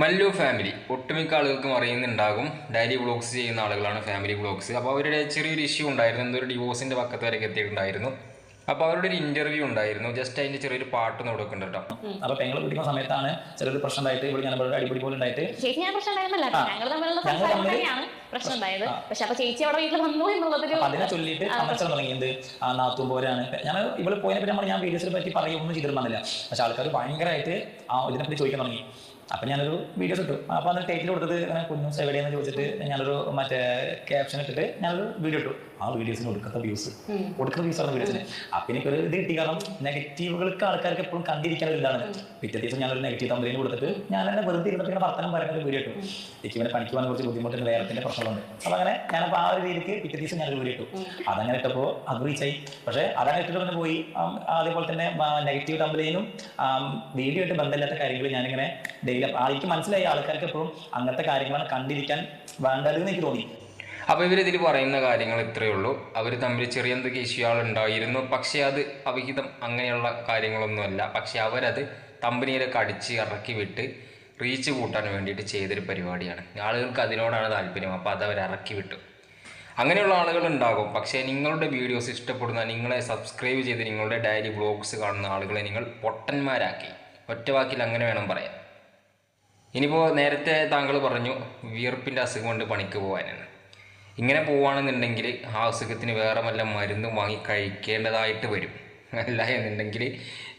Mallu family. ഒട്ടുമിക്ക ആളുകൾക്കും അറിയുന്നുണ്ടാകും. Diary blogs ചെയ്യുന്ന ആളുകളാണ് ഫാമിലി ബ്ലോഗ്സ്. അപ്പോൾ അവരുടെ ചെറിയൊരു ഇഷ്യൂ ഉണ്ടായിരുന്നു. എന്തൊരു ഒരു ഡിവോഴ്സിന്റെ പക്കത്ത് വരെ എത്തിയിട്ടുണ്ടായിരുന്നു. അപ്പോൾ അവരുടെ ഒരു ഇന്റർവ്യൂ ഉണ്ടായിരുന്നു. ജസ്റ്റ് അതിന്റെ ചെറിയൊരു പാട്ട് കൊടുക്കുന്നുണ്ട് കേട്ടോ അപ്പൊ പെങ്ങൾ പിടിക്കുന്ന സമയത്താണ് ചെറിയൊരു പ്രശ്നം ഉണ്ടായിട്ട് ഇവിടെ ഞാൻ അടിപൊളി അടിപിടി പോലെ ഉണ്ടായിട്ട് ചേച്ചി ഞാൻ പ്രശ്നം ഉണ്ടായിരുന്നില്ല ഞങ്ങൾ തമ്മിലുള്ള ഞങ്ങൾ സംസാരം തന്നെയാണ് പ്രശ്നം ഉണ്ടായത്. പക്ഷെ അപ്പൊ ചേച്ചി അവിടെ വീട്ടിൽ വന്നു എന്നുള്ളതൊരു അതിനെ ചൊല്ലിയിട്ട് കമൻസ് തുടങ്ങിയത് ആ നാത്തും പോരാണ് ഞാൻ ഇവിടെ പോയതിനെ പറ്റി നമ്മൾ ഞാൻ വീഡിയോസിനെ പറ്റി പറയുകയൊന്നും ചെയ്തിരുന്നില്ല പക്ഷെ ആൾക്കാർ ഭയങ്കരമായിട്ട് ആ ഇതിനെപ്പറ്റി ചോദിക്കാൻ തുടങ്ങി. അപ്പൊ ഞാനൊരു വീഡിയോസ് ഇട്ടു. അപ്പൊ അതിന് ടൈറ്റിൽ കൊടുത്തത് കുഞ്ഞൂസ് എവിടെയെന്ന് ചോദിച്ചിട്ട് ഞാനൊരു മറ്റേ ക്യാപ്ഷൻ ഇട്ടിട്ട് ഞാനൊരു വീഡിയോ ഇട്ടു. ആ വീഡിയോസിന് കൊടുക്കാത്ത വ്യൂസ് കൊടുക്കുന്ന വ്യൂസ് ആണ് വീഡിയോസിന് അപ്പൊ എനിക്കൊരു ഇത് കിട്ടി. കാരണം നെഗറ്റീവുകൾക്ക് ആൾക്കാർക്ക് എപ്പോഴും കണ്ടിരിക്കാൻ ഒരു ഇതാണ്. പിറ്റേ ദിവസം ഞാനൊരു നെഗറ്റീവ് തമ്പലിന് കൊടുത്തിട്ട് ഞാൻ എന്നെ വെറുതെ ഇരുന്നിട്ട് ഇങ്ങനെ വർത്തനം പറയുന്ന ഒരു വീഡിയോ ഇട്ടു. എനിക്ക് ഇവനെ പണിക്ക് പോകാൻ കുറച്ച് ബുദ്ധിമുട്ടുണ്ട് വേറത്തിന്റെ പ്രശ്നമുണ്ട് അപ്പൊ അങ്ങനെ ഞാനപ്പോൾ ആ ഒരു രീതിക്ക് പിറ്റേ ദിവസം ഞാനൊരു വീഡിയോ ഇട്ടു. അതങ്ങനെ ഇട്ടപ്പോ അത് റീച്ചായി പക്ഷെ അതങ്ങനെ ഇട്ടിട്ട് പിന്നെ പോയി. അതേപോലെ തന്നെ നെഗറ്റീവ് തമ്പലിനും വീഡിയോ ആയിട്ട് ബന്ധമില്ലാത്ത കാര്യങ്ങൾ ഞാനിങ്ങനെ ഡെയിലി എനിക്ക് മനസ്സിലായി ആൾക്കാർക്ക് എപ്പോഴും അങ്ങനത്തെ കാര്യങ്ങളാണ് കണ്ടിരിക്കാൻ വേണ്ടത് എന്ന് എനിക്ക് തോന്നി. അപ്പോൾ ഇവർ ഇതിൽ പറയുന്ന കാര്യങ്ങൾ ഇത്രയേ ഉള്ളൂ. അവർ തമ്മിൽ ചെറിയ എന്തൊക്കെ ഇഷ്യൂകൾ ഉണ്ടായിരുന്നു പക്ഷെ അത് അവിഹിതം അങ്ങനെയുള്ള കാര്യങ്ങളൊന്നുമല്ല. പക്ഷെ അവരത് കമ്പനിയിലൊക്കെ അടിച്ച് ഇറക്കി വിട്ട് റീച്ച് കൂട്ടാൻ വേണ്ടിയിട്ട് ചെയ്തൊരു പരിപാടിയാണ്. ആളുകൾക്ക് അതിനോടാണ് താല്പര്യം. അപ്പോൾ അത് അവർ ഇറക്കി വിട്ടു അങ്ങനെയുള്ള ആളുകൾ ഉണ്ടാകും പക്ഷേ നിങ്ങളുടെ വീഡിയോസ് ഇഷ്ടപ്പെടുന്ന നിങ്ങളെ സബ്സ്ക്രൈബ് ചെയ്ത് നിങ്ങളുടെ ഡയറി ബ്ലോഗ്സ് കാണുന്ന ആളുകളെ നിങ്ങൾ പൊട്ടന്മാരാക്കി. ഒറ്റവാക്കിൽ അങ്ങനെ വേണം പറയാൻ. ഇനിയിപ്പോൾ നേരത്തെ താങ്കൾ പറഞ്ഞു വിയർപ്പിന്റെ അസുഖം കൊണ്ട് പണിക്ക് പോകാനാണ്. ഇങ്ങനെ പോവുകയാണെന്നുണ്ടെങ്കിൽ ആ അസുഖത്തിന് വേറെ വല്ല മരുന്നും വാങ്ങി കഴിക്കേണ്ടതായിട്ട് വരും. അല്ല എന്നുണ്ടെങ്കിൽ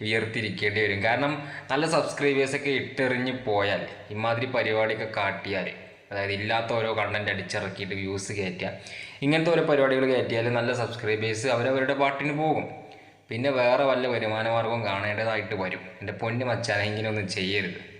വിയർത്തിരിക്കേണ്ടി വരും. കാരണം നല്ല സബ്സ്ക്രൈബേഴ്സൊക്കെ ഇട്ടെറിഞ്ഞ് പോയാൽ ഇമാതിരി പരിപാടിയൊക്കെ കാട്ടിയാൽ അതായത് ഇല്ലാത്ത ഓരോ കണ്ടന്റ് അടിച്ചിറക്കിയിട്ട് വ്യൂസ് കയറ്റുക ഇങ്ങനത്തെ ഓരോ പരിപാടികൾ കയറ്റിയാൽ നല്ല സബ്സ്ക്രൈബേഴ്സ് അവരവരുടെ പാട്ടിന് പോകും. പിന്നെ വേറെ വല്ല വരുമാന മാർഗവും കാണേണ്ടതായിട്ട് വരും. എന്റെ പൊന്നു മച്ചാൽ ഇങ്ങനെയൊന്നും ചെയ്യരുത്.